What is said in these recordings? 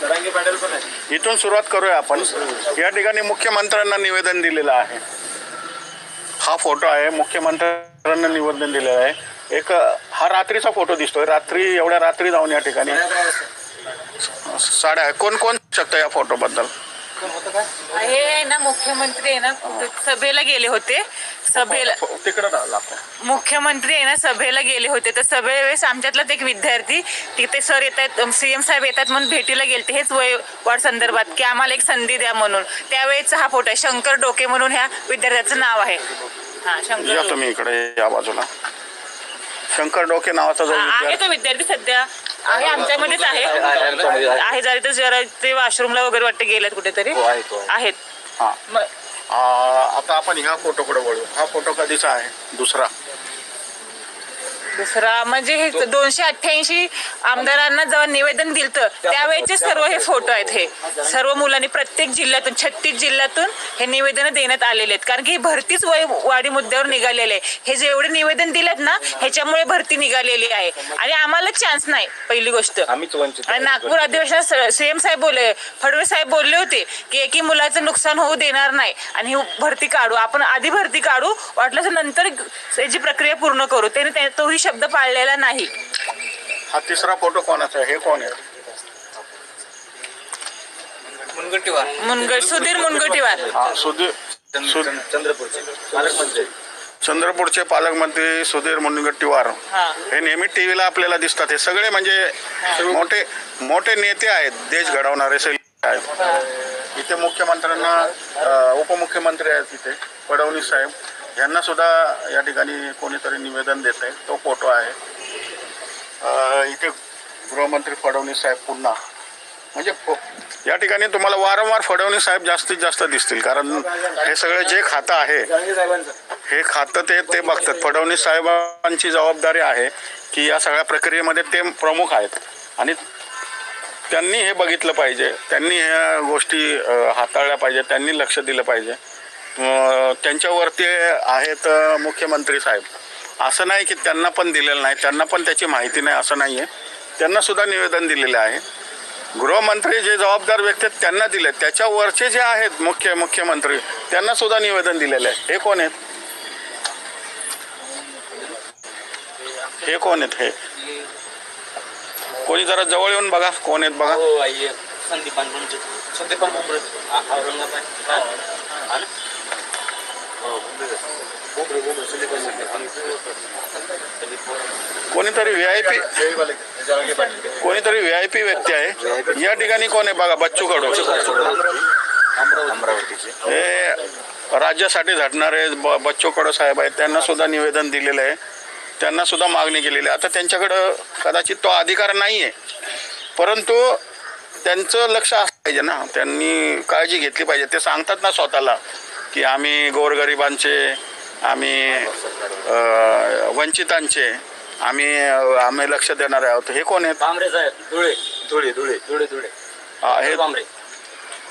दरांगे पाटील पण आहे. इथून सुरुवात करूया आपण. या ठिकाणी मुख्यमंत्र्यांना निवेदन दिलेलं आहे. हा फोटो आहे. मुख्यमंत्र्यांना निवेदन दिलेलं आहे. एक हा रात्रीचा फोटो दिसतोय. रात्री एवढ्या रात्री जाऊन या ठिकाणी. साड्या कोण कोण शकतं या फोटोबद्दल? हे आहे ना मुख्यमंत्री आहे ना सभेला गेले होते. सभेला तिकडे मुख्यमंत्री आहे ना सभेला गेले होते. तर सभेवेळेस आमच्यातलाच एक विद्यार्थी तिथे सर येत आहेत सीएम साहेब येतात म्हणून भेटीला गेलते हेच वय वाढ संदर्भात की आम्हाला एक संधी द्या म्हणून. त्यावेळेचा हा फोटो आहे. शंकर डोके म्हणून ह्या विद्यार्थ्याचं नाव आहे. हा शंकर. तुम्ही इकडे या बाजूला. शंकर डोके नावाचा आहे तो विद्यार्थी सध्या. आहे आमच्यामध्येच आहे. आहे जरा तर जरा ते वॉशरूमला वगैरे वाटते गेलेत कुठेतरी. हो, आहे, तो आहे. आहेत. हा. मग आ, आता आपण ह्या फोटोकडे वळू हा फोटो कधीचा आहे? दुसरा. दुसरा म्हणजे हे दोनशे अठ्ठ्याऐंशी आमदारांना जेव्हा निवेदन दिलं त्यावेळेचे सर्व हे फोटो आहेत हे. सर्व मुलांनी प्रत्येक जिल्ह्यातून छत्तीस जिल्ह्यातून हे निवेदन देण्यात आलेले आहेत. कारण की ही भरतीच वय वाढी मुद्द्यावर निघालेले आहे. हे जेवढे निवेदन दिलेत ना ह्याच्यामुळे भरती निघालेली आहे. आणि आम्हाला चान्स नाही पहिली गोष्ट. आणि नागपूर अधिवेशनात सीएम साहेब बोलले फडणवीस साहेब बोलले होते की एकी मुलाचं नुकसान होऊ देणार नाही आणि ही भरती काढू. आपण आधी भरती काढू वाटलं तर नंतर याची प्रक्रिया पूर्ण करू. त्याने त्या- तोही शब्द पाळलेला नाही. हा तिसरा फोटो कोणाचा आहे? हे कोण आहे? मुनगंटीवार. मुनगट सुधीर मुनगटीवार. हा चंद्रपूरचे. पालकमंत्री चंद्रपूरचे पालकमंत्री सुधीर मुनगट्टीवार हा. हे नेहमी टीव्हीला आपल्याला दिसतात. हे सगळे म्हणजे मोठे मोठे नेते आहेत. देश घडवणारे सगळे आहेत. इथे मुख्यमंत्र्यांना अ, उपमुख्यमंत्री आहेत इथे फडणवीस साहेब. यांना सुद्धा या ठिकाणी कोणीतरी निवेदन देत आहे तो फोटो आहे. इथे गृहमंत्री फडणवीस साहेब पुन्हा. म्हणजे या ठिकाणी तुम्हाला वारंवार फडणवीस साहेब जास्तीत जास्त दिसतील. कारण हे सगळे जे खातं आहे हे खातं ते ते बघतात. फडणवीस साहेबांची जबाबदारी आहे की या सगळ्या प्रक्रियेमध्ये ते प्रमुख आहेत. आणि त्यांनी हे बघितलं पाहिजे. त्यांनी ह्या गोष्टी हाताळल्या पाहिजे त्यांनी लक्ष दिलं पाहिजे. त्यांच्यावरती आहेत मुख्यमंत्री साहेब. असं नाही की त्यांना पण दिलेलं नाही त्यांना पण त्याची माहिती नाही असं नाही आहे त्यांना सुद्धा निवेदन दिलेलं आहे. गृहमंत्री जे जबाबदार व्यक्ती आहेत त्यांना दिले त्याच्यावरचे जे आहेत मुख्य मुख्यमंत्री त्यांना सुद्धा निवेदन दिलेलं आहे. हे कोण आहेत? हे कोण आहेत हे? कोणी जरा जवळ येऊन बघा कोण आहेत बघा. हो, संदीपान संदीपान औरंगाबाद हा? हा ना? हो, मुंबईत. मुंबई, मुंबई, संदीपान, संदीपान. कोणीतरी व्ही आय पी कोणीतरी व्ही आय पी व्यक्ती आहे. या ठिकाणी कोण आहे बघा बच्चू कडू. हे राज्यासाठी झटणारे ब बच्चू कडू साहेब आहेत. त्यांना सुद्धा निवेदन दिलेलं आहे. त्यांना सुद्धा मागणी केलेली आहे. आता त्यांच्याकडं कदाचित तो अधिकार नाही आहे परंतु त्यांचं लक्ष असलं पाहिजे ना. त्यांनी काळजी घेतली पाहिजे. ते सांगतात ना स्वतःला की आम्ही गोरगरिबांचे आम्ही वंचितांचे आम्ही आम्ही लक्ष देणार आहोत. हे कोण आहेत? साहेब धुळे. धुळे धुळे. धुळे धुळे. आहेत बांबरे.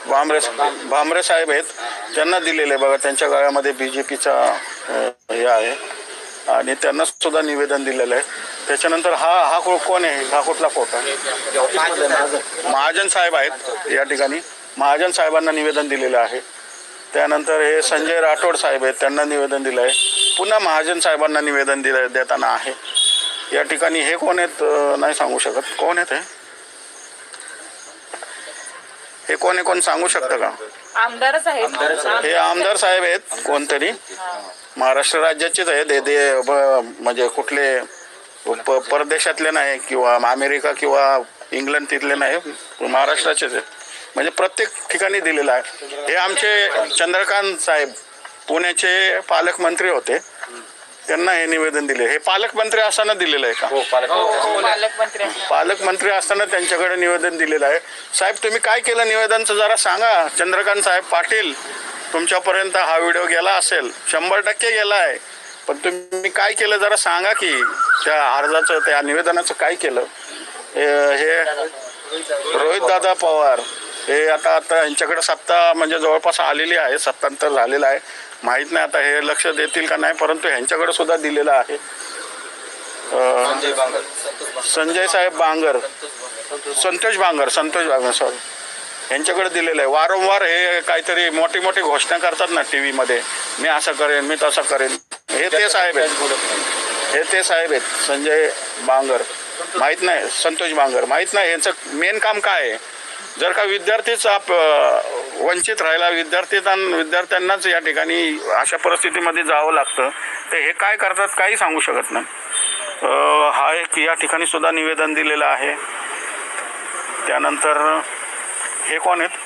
भांबरे भांबरे साहेब आहेत. त्यांना दिलेले बघा त्यांच्या गळ्यामध्ये बी जे पीचा हे आहे. आणि त्यांना सुद्धा निवेदन दिलेलं आहे. त्याच्यानंतर हा हा को- कोण आहे? हा कुठला फोटो महाजन साहेब आहेत या ठिकाणी. महाजन साहेबांना निवेदन दिलेलं आहे. त्यानंतर हे संजय राठोड साहेब आहेत त्यांना निवेदन दिलं आहे पुन्हा महाजन साहेबांना निवेदन दिलं देताना आहे. या ठिकाणी हे कोण आहेत नाही सांगू शकत. कोण आहेत हे? हे कोण आहे कोण सांगू शकतं का? आमदारच आहेत हे आमदार साहेब आहेत कोणतरी? महाराष्ट्र राज्याचेच आहेत हे ते ब- म्हणजे कुठले परदेशातले नाही किंवा अमेरिका किंवा इंग्लंड तिथले नाही महाराष्ट्राचेच आहेत. म्हणजे प्रत्येक ठिकाणी दिलेलं आहे. हे आमचे चंद्रकांत साहेब पुण्याचे पालकमंत्री होते. त्यांना हे निवेदन दिले. हे पालकमंत्री असताना दिलेलं आहे का? हो पालक पालकमंत्री पालकमंत्री असताना त्यांच्याकडे निवेदन दिलेलं आहे. साहेब तुम्ही काय केलं? निवेदनचं जरा सांगा. चंद्रकांत साहेब पाटील तुमच्यापर्यंत हा व्हिडिओ गेला असेल. शंभर टक्के गेला आहे. पण तुम्ही काय केलं? जरा सांगा की त्या अर्जाचं त्या निवेदनाचं काय केलं? हे- हे रोहित दादा पवार. हे आता आता यांच्याकडे सत्ता म्हणजे जवळपास आलेली आहे सत्तांतर झालेलं आहे. माहीत नाही आता हे लक्ष देतील का नाही परंतु ह्यांच्याकडे सुद्धा दिलेलं आहे. अं, संजय बांगर. संजय साहेब बांगर. संतोष बांगर संतोष बांगर सॉरी यांच्याकडे दिलेलं आहे. वारंवार हे काहीतरी मोठी मोठी घोषणा करतात ना टी व्हीमध्ये मी असं करेन मी तसं करेन. हे ते साहेब आहेत. हे ते साहेब आहेत. संजय बांगर. माहीत नाही. संतोष बांगर. माहीत नाही. यांचं मेन काम काय आहे? जर का विद्यार्थीच आप वंचित राहिला विद्यार्थी विद्यार्थ्यांनाच या ठिकाणी अशा परिस्थितीमध्ये जावं लागतं तर हे काय करतात काही सांगू शकत नाही. हा एक या ठिकाणी सुद्धा निवेदन दिलेलं आहे. त्यानंतर हे कोण आहेत?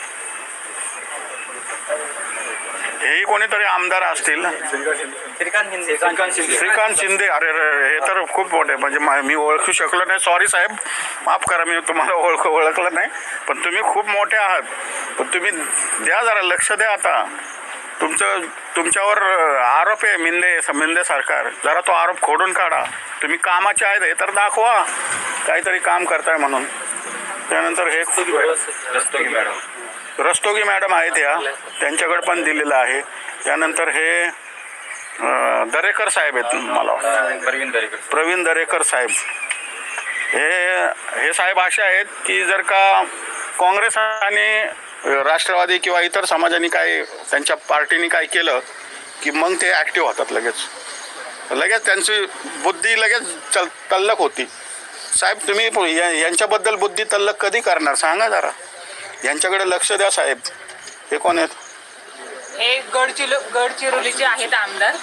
हेही कोणीतरी आमदार असतील? श्रीकांत शिंदे. अरे रे हे तर खूप मोठे म्हणजे मा- मी ओळखू शकलो नाही. सॉरी साहेब माफ करा मी तुम्हाला ओळख ओळखलं नाही. पण तुम्ही खूप मोठे आहात. पण तुम्ही द्या जरा लक्ष द्या आता. तुमचं तुमच्यावर आरोप आहे मिंदे मिंदे सरकार. जरा तो आरोप खोडून काढा. तुम्ही कामाचे आहेत हे तर दाखवा. काहीतरी काम करताय म्हणून. त्यानंतर हे रस्तोगी मॅडम आहेत या. त्यांच्याकडे पण दिलेलं आहे. त्यानंतर हे दरेकर साहेब आहेत मला वाटतं. प्रवीण दरेकर प्रवीण दरेकर साहेब. हे हे साहेब असे आहेत की जर का काँग्रेस आणि राष्ट्रवादी किंवा इतर समाजाने काय त्यांच्या पार्टीने काय केलं की मग ते ॲक्टिव्ह होतात लगेच. लगेच त्यांची बुद्धी लगेच चल तल्लक होती. साहेब तुम्ही यांच्याबद्दल बुद्धी तल्लक कधी करणार? सांगा जरा. यांच्याकडे लक्ष द्या साहेब. हे कोण आहेत? हे गडचिरो गडचिरोलीचे आहेत आमदार.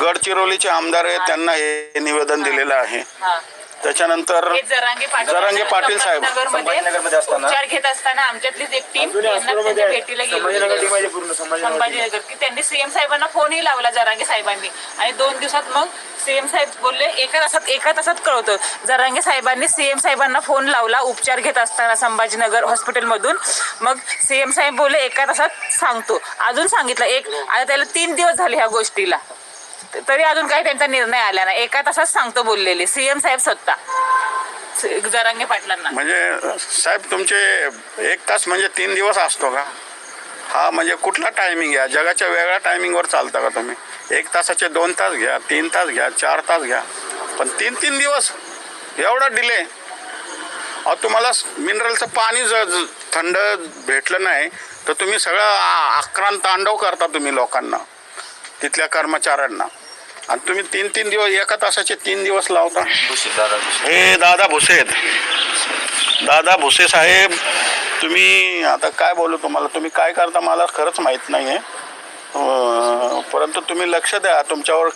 गडचिरोलीचे आमदार आहेत त्यांना हे निवेदन दिलेलं आहे. हा. त्याच्यानंतर हे जरांगे पाटील जरांगे पाटील साहेब. संभाजीनगरमध्ये असताना- उपचार घेत असताना आमच्यातलीच एक टीम त्यांना त्यांच्या भेटीला गेली संभाजीनगर टीम होती. आहे पूर्ण संभाजीनगर संभाजीनगर. की त्यांनी सीएम साहेबांना फोनही लावला जरांगे साहेबांनी. आणि दोन दिवसात मग सीएम साहेब बोलले एका तासात एका तासात कळवतो. जरांगे साहेबांनी सीएम साहेबांना फोन लावला उपचार घेत असताना संभाजीनगर हॉस्पिटलमधून. मग सीएम साहेब बोलले एका तासात सांगतो. अजून सांगितलं एक आता त्याला तीन दिवस झाले ह्या गोष्टीला. तरी अजून काही त्यांचा निर्णय आला नाही. एका तासात सांगतो बोललेले. सीएम साहेब स्वतः जरांगे पाटलांना. म्हणजे साहेब तुमचे एक तास म्हणजे तीन दिवस असतो का? हा म्हणजे कुठला टायमिंग घ्या जगाच्या वेगळ्या टायमिंगवर चालता का तुम्ही? एक तासाचे दोन तास घ्या तीन तास घ्या चार तास घ्या. पण तीन तीन दिवस एवढा डिले अहो तुम्हाला मिनरलचं पाणी जर थंड भेटलं नाही तर तुम्ही सगळं आक्रांत तांडव करता तुम्ही लोकांना तिथल्या कर्मचाऱ्यांना. आणि तुम्ही तीन तीन दिवस एका तासाचे तीन दिवस लावता. हे दादा भुसे आहेत. दादा भुसे साहेब तुम्ही आता काय बोलू तुम्हाला? तुम्ही काय करता मला खरंच माहीत नाही आहे परंतु तुम्ही लक्ष द्या तुमच्यावर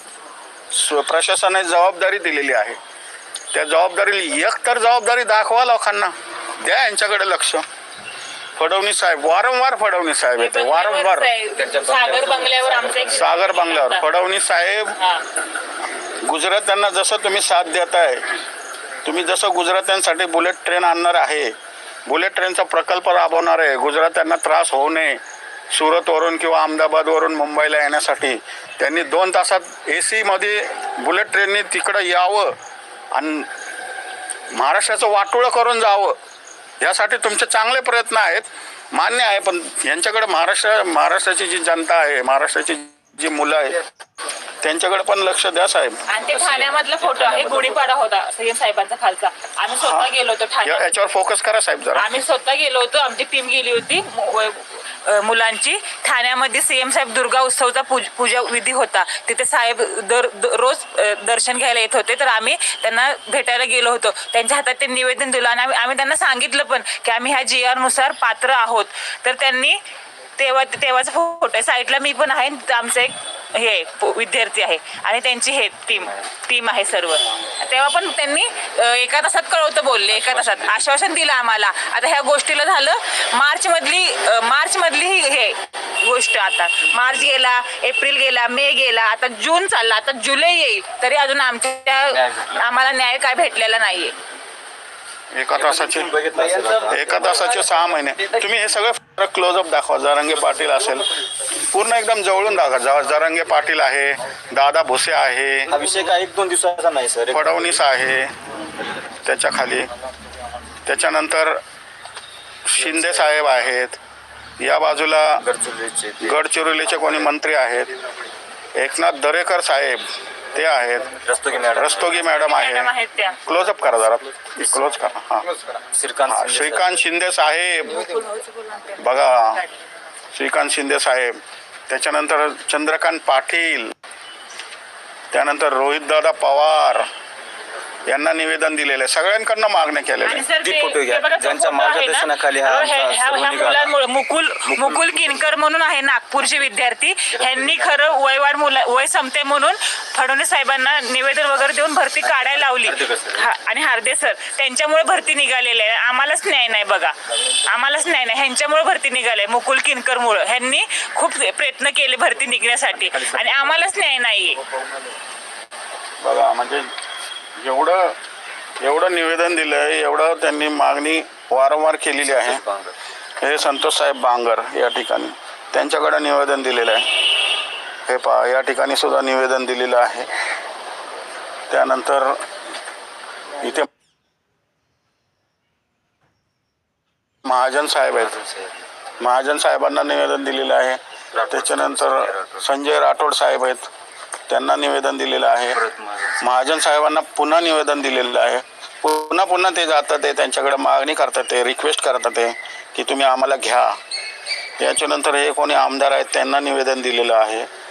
प्रशासनाने जबाबदारी दिलेली आहे. त्या जबाबदारी एक तर जबाबदारी दाखवा लोकांना. द्या यांच्याकडे लक्ष. फडणवीस साहेब वारंवार फडणवीस साहेब येते वारंवार. सागर बंगल्यावर आमचं एक सागर बांगल्यावर. फडणवीस साहेब हा. गुजरात्यांना जसं तुम्ही साथ देताय तुम्ही जसं गुजरात्यांसाठी बुलेट ट्रेन आणणार आहे बुलेट ट्रेनचा प्रकल्प राबवणार आहे गुजरात्यांना त्रास होऊ नये सुरतवरून किंवा अहमदाबादवरून मुंबईला येण्यासाठी. त्यांनी दोन तासात ए सीमध्ये बुलेट ट्रेननी तिकडं यावं आणि महाराष्ट्राचं वाटोळं करून जावं. यासाठी तुमचे चांगले प्रयत्न आहेत. मान्य आहे पण यांच्याकडे महाराष्ट्र महाराष्ट्राची जी जनता आहे महाराष्ट्राची जी मुलं आहेत त्यांच्याकडे पण लक्ष द्या साहेब. आणि ते ठाण्यामधला फोटो आहे गुढीपाडा होता सीएम साहेबांचा खालचा. आम्ही स्वतः गेलो होतो या- ठाण्यात याच्यावर फोकस करा साहेब जरा. आम्ही स्वतः गेलो होतो आमची टीम गेली होती मु- व- अ, मुलांची. ठाण्यामध्ये सीएम साहेब दुर्गा उत्सवचा पूज- पूजा विधी होता. तिथे साहेब दर द- रोज अ, दर्शन घ्यायला येत होते तर आम्ही त्यांना भेटायला गेलो होतो. त्यांच्या हातात ते निवेदन दिलं आणि आम्ही आम्ही त्यांना सांगितलं पण की आम्ही ह्या जी आरनुसार पात्र आहोत. तर त्यांनी तेव्हा तेव्हाचा फोटो आहे. साईडला मी पण आहे आणि आमचं एक हे विद्यार्थी आहे. आणि त्यांची हे टीम टीम आहे सर्व. तेव्हा पण त्यांनी एका तासात कळवतं बोलले एका तासात. आश्वासन दिलं आम्हाला. आता ह्या गोष्टीला झालं मार्च मधली मार्च मधली ही हे गोष्ट आता. मार्च गेला एप्रिल गेला मे गेला आता जून चालला आता जुलै येईल. तरी अजून आमच्या आम्हाला न्याय काय भेटलेला नाहीये. एका तासाचे. एका तासाचे सहा महिने. तुम्ही हे सगळं क्लोजअप दाखवा जरांगे पाटील असेल. पूर्ण एकदम जवळून दाखवा ज- जरांगे पाटील आहे दादा भुसे आहे हा विषय काय? एक दोन दिवसाचा नाही सर. फडणवीस आहे त्याच्याखाली. त्याच्यानंतर शिंदे साहेब आहेत. या बाजूला गडचिरोलीचे. ते. गडचिरोलीचे कोणी मंत्री आहेत? एकनाथ दरेकर साहेब ते आहेत. Rastogi madam. Rastogi madam madam आहे आहेत त्या. क्लोजअप करा जरा. क्लोज करा. हा. श्रीकांत हा, शिंदे श्रीकांत शिंदे साहेब. बघा. श्रीकांत शिंदे साहेब. त्याच्यानंतर चंद्रकांत पाटील त्यानंतर रोहितदादा पवार यांना निवेदन दिलेलं आहे. सगळ्यांकडनं मागण्या केलेल्या आणि आहेत. सर ती ते- फोटो घ्या. ते बघा तो ज्यांच्या फोटो आहे ना, मार्गदर्शनाखाली हा ह्या- आमचा ह्या- ह्या सर्व निघाला. मुलांमुळे मुकुल मुकुल किनकर म्हणून आहे नागपूरचे विद्यार्थी. ह्यांनी खरं वयवाड मुला वय संपते म्हणून फडणवीस साहेबांना निवेदन वगैरे देऊन भरती काढायला लावली. हार्दिक सर. हा, आणि हार्दे सर त्यांच्यामुळे भरती निघालेली आहे. आम्हालाच न्याय नाही बघा. आम्हालाच न्याय नाही. ह्यांच्यामुळे भरती निघाली आहे. मुकुल किनकरमुळे. ह्यांनी खूप प्रयत्न केले भरती निघण्यासाठी. आणि आम्हालाच न्याय नाहीये. बघा म्हणजे एवढं एवढं निवेदन दिलं एवढं त्यांनी मागणी वारंवार केलेली आहे. हे संतोष साहेब बांगर या ठिकाणी त्यांच्याकडे निवेदन दिलेलं आहे. हे पहा या ठिकाणी सुद्धा निवेदन दिलेलं आहे. त्यानंतर इथे महाजन साहेब आहेत. महाजन साहेबांना निवेदन दिलेलं आहे. त्याच्यानंतर संजय राठोड साहेब आहेत. त्यांना निवेदन दिलेलं आहे. महाजन. साहेबांना पुन्हा निवेदन दिलेलं आहे. पुन्हा पुन्हा ते जातात ते त्यांच्याकडे मागणी करतात ते रिक्वेस्ट करतात ते की तुम्ही आम्हाला घ्या. याच्यानंतर हे कोणी आमदार आहेत त्यांना निवेदन दिलेलं आहे.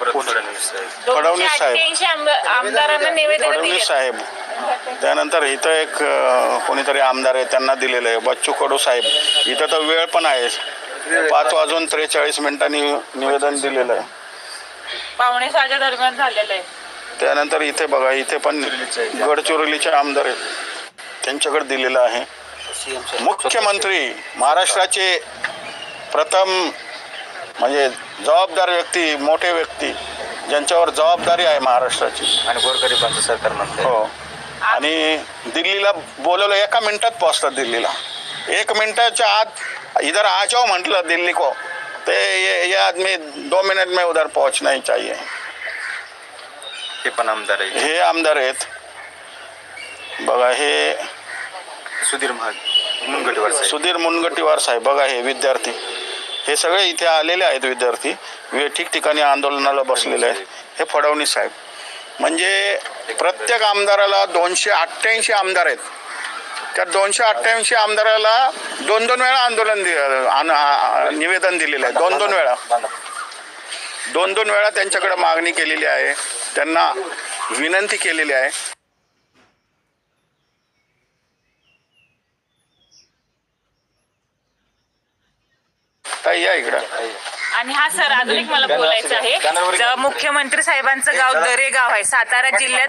फडणवीस साहेब. फडणवीस साहेब. 288 आमदार- आमदारांना निवेदन दिले फडणवीस साहेब. त्यानंतर इथं एक कोणीतरी आमदार आहे त्यांना दिलेलं आहे. बच्चू कडू साहेब. इथं तर वेळ पण आहे. पाच वाजून त्रेचाळीस मिनिटांनी निवेदन दिलेलं आहे. पावणे सहाच्या दरम्यान झालेलं आहे. त्यानंतर इथे बघा इथे पण गडचिरोलीचे आमदार आहेत. त्यांच्याकडे दिलेलं आहे. मुख्यमंत्री महाराष्ट्राचे प्रथम म्हणजे जबाबदार व्यक्ती मोठे व्यक्ती ज्यांच्यावर जबाबदारी आहे महाराष्ट्राची. आणि गोरगरिबांचं सरकार हो. आणि दिल्लीला बोलवलं एका मिनिटात पोहोचतात दिल्लीला. एक मिनिटाच्या आत इधर आ जाओ म्हटलं दिल्ली को. ते ये, ये आदमी दो मिनट में उधर पहुंचना ही चाहिए। हे पण आमदार आहे हे आमदार आहेत। बघा हे सुधीर महाग मुनगटीवार साहेब. सुधीर मुनगटीवार साहेब बघा हे विद्यार्थी. हे सगळे इथे आलेले आहेत विद्यार्थी. वे ठिकठिकाणी आंदोलनाला बसलेले आहेत. हे फडणवीस साहेब. म्हणजे प्रत्येक आमदाराला दोनशे अठ्ठ्याऐंशी आमदार आहेत. त्या दोनशे अठ्ठ्याऐंशी आमदाराला दोन दोन वेळा आंदोलन निवेदन दिलेलं आहे. दोन दोन वेळा. दोन दोन वेळा त्यांच्याकडे मागणी केलेली आहे. त्यांना विनंती केलेली आहे. ताई या इकडं. आणि हा सर अजून एक मला बोलायचं आहे. मुख्यमंत्री साहेबांचं गाव दरेगाव आहे सातारा जिल्ह्यात